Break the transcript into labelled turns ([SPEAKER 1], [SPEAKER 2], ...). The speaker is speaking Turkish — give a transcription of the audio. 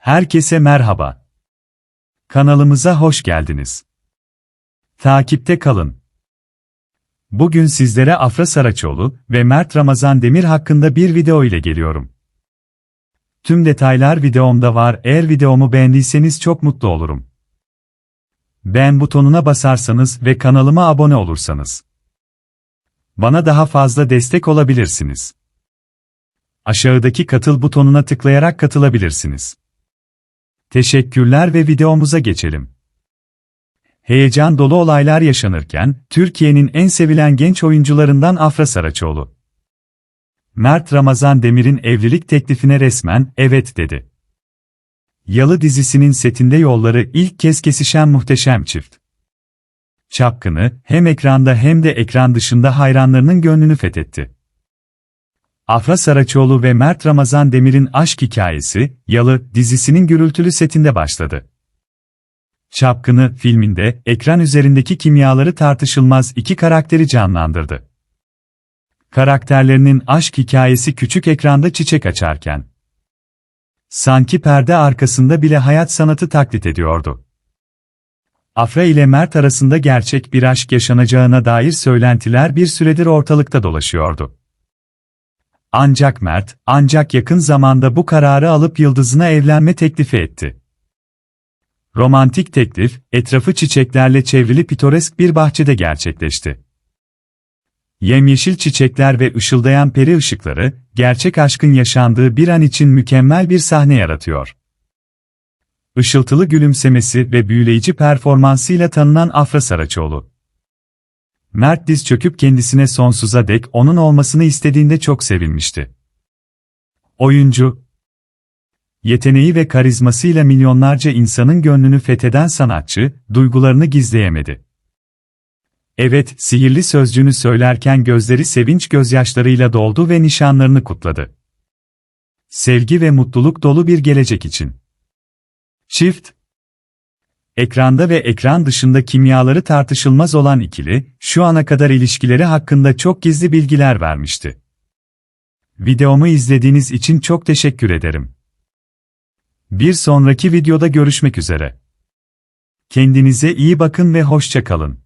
[SPEAKER 1] Herkese merhaba. Kanalımıza hoş geldiniz. Takipte kalın. Bugün sizlere Afra Saraçoğlu ve Mert Ramazan Demir hakkında bir video ile geliyorum. Tüm detaylar videomda var. Eğer videomu beğendiyseniz çok mutlu olurum. Beğen butonuna basarsanız ve kanalıma abone olursanız bana daha fazla destek olabilirsiniz. Aşağıdaki katıl butonuna tıklayarak katılabilirsiniz. Teşekkürler ve videomuza geçelim. Heyecan dolu olaylar yaşanırken, Türkiye'nin en sevilen genç oyuncularından Afra Saraçoğlu. Mert Ramazan Demir'in evlilik teklifine resmen evet dedi. Yalı dizisinin setinde yolları ilk kez kesişen muhteşem çift. Çapkını, hem ekranda hem de ekran dışında hayranlarının gönlünü fethetti. Afra Saraçoğlu ve Mert Ramazan Demir'in aşk hikayesi, Yalı dizisinin gürültülü setinde başladı. Çapkını filminde ekran üzerindeki kimyaları tartışılmaz iki karakteri canlandırdı. Karakterlerinin aşk hikayesi küçük ekranda çiçek açarken sanki perde arkasında bile hayat sanatı taklit ediyordu. Afra ile Mert arasında gerçek bir aşk yaşanacağına dair söylentiler bir süredir ortalıkta dolaşıyordu. Ancak Mert, ancak yakın zamanda bu kararı alıp Yıldız'ına evlenme teklifi etti. Romantik teklif, etrafı çiçeklerle çevrili pitoresk bir bahçede gerçekleşti. Yemyeşil çiçekler ve ışıldayan peri ışıkları, gerçek aşkın yaşandığı bir an için mükemmel bir sahne yaratıyor. Işıltılı gülümsemesi ve büyüleyici performansıyla tanınan Afra Saraçoğlu. Mert diz çöküp kendisine sonsuza dek onun olmasını istediğinde çok sevinmişti. Oyuncu, yeteneği ve karizmasıyla milyonlarca insanın gönlünü fetheden sanatçı, duygularını gizleyemedi. Evet, sihirli sözcüğünü söylerken gözleri sevinç gözyaşlarıyla doldu ve nişanlarını kutladı. Sevgi ve mutluluk dolu bir gelecek için. Çift, Ekranda ve ekran dışında kimyaları tartışılmaz olan ikili, şu ana kadar ilişkileri hakkında çok gizli bilgiler vermişti. Videomu izlediğiniz için çok teşekkür ederim. Bir sonraki videoda görüşmek üzere. Kendinize iyi bakın ve hoşça kalın.